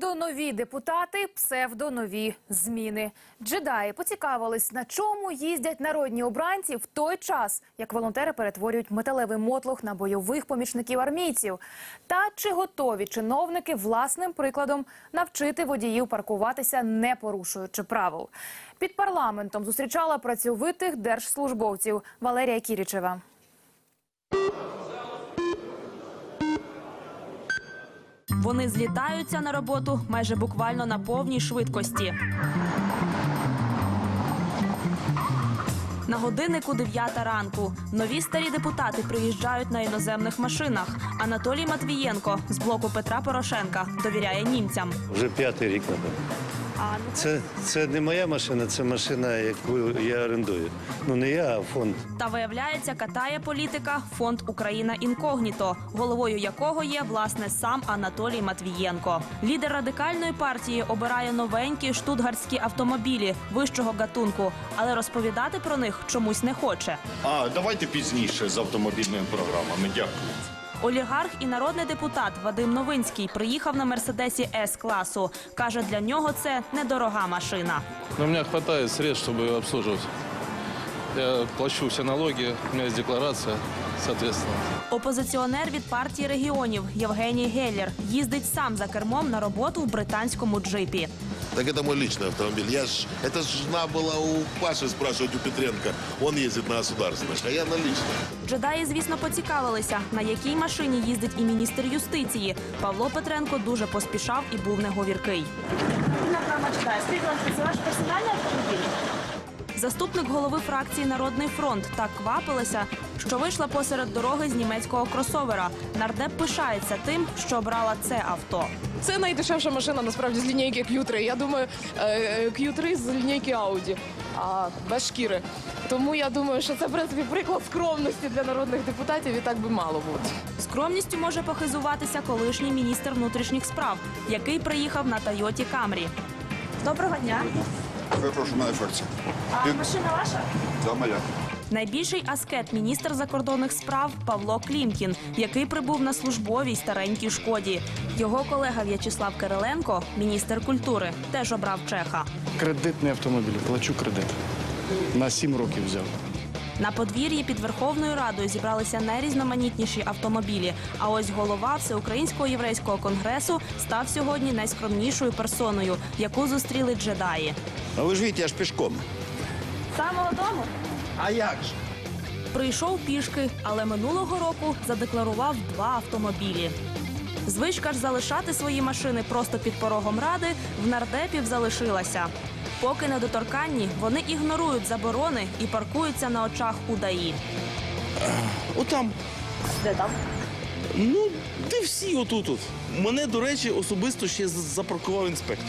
Псевдонові депутати, псевдонові зміни. Джедаї поцікавились, на чому їздять народні обранці в той час, як волонтери перетворюють металевий мотлох на бойових помічників армійців. Та чи готові чиновники власним прикладом навчити водіїв паркуватися, не порушуючи правил? Під парламентом зустрічала працьовитих держслужбовців Валерія Кірічева. Вони злітаються на роботу майже буквально на повній швидкості. На годиннику 9 ранку. Нові старі депутати приїжджають на іноземних машинах. Анатолій Матвієнко з блоку Петра Порошенка довіряє німцям. Вже п'ятий рік напевно. А Це, це не моя машина, це машина, яку я орендую. Ну не я, а фонд. та виявляється, катає політика фонд Україна інкогніто, головою якого є власне сам Анатолій Матвієнко. Лідер радикальної партії обирає новенькі штутгартські автомобілі вищого гатунку, але розповідати про них чомусь не хоче. А давайте пізніше з автомобільними програмами. Дякую. Олігарх і народний депутат Вадим Новинський приїхав на мерседесі С класу. каже, для нього це недорога машина. Но у мене вистачає средств, щоб обслуживать. Я плачу все налоги, у меня есть декларация, соответственно. Опозиціонер від партії регіонів Євгеній Геллер їздить сам за кермом на роботу в британському джипі. Так это мой личный автомобиль. Я ж, это ж жена была у Паши спрашивать у Петренко. Он ездит на государственных, а я на личных. Джедаї, звісно, поцікавилися, на якій машині їздить і міністр юстиції. Павло Петренко дуже поспішав і був неговіркий. Заступник голови фракції Народний фронт так квапилася, що вийшла посеред дороги з німецького кросовера. Нардеп пишається тим, що обрала це авто. Це найдешевша машина насправді з лінійки Q3. Я думаю, е, е, Q3 з лінійки Audi, а без шкіри. Тому я думаю, що це в принципі приклад скромності для народних депутатів і так би мало бути. Скромністю може похизуватися колишній міністр внутрішніх справ, який приїхав на Тойоті Камрі. Доброго дня. Перепрошую, на ефекті. А машина ваша? Да, моя. Найбільший аскет міністр закордонних справ Павло Клімкін, який прибув на службовій старенькій шкоді. Його колега В'ячеслав Кириленко, міністр культури, теж обрав чеха. Кредитний автомобіль, плачу кредит. На 7 років взяв. На подвір'ї під Верховною Радою зібралися найрізноманітніші автомобілі. А ось голова Всеукраїнського єврейського конгресу став сьогодні найскромнішою персоною, яку зустріли джедаї. А ви ж видите, я ж пішком. Самого дому А як ж? прийшов пішки, але минулого року задекларував два автомобілі. Звичка ж залишати свої машини просто під порогом ради в нардепів залишилася. Поки недоторканні, вони ігнорують заборони і паркуються на очах у ДАІ. Отам. Де там? Ну, де всі отут. -от. Мене, до речі, особисто ще запаркував інспектор.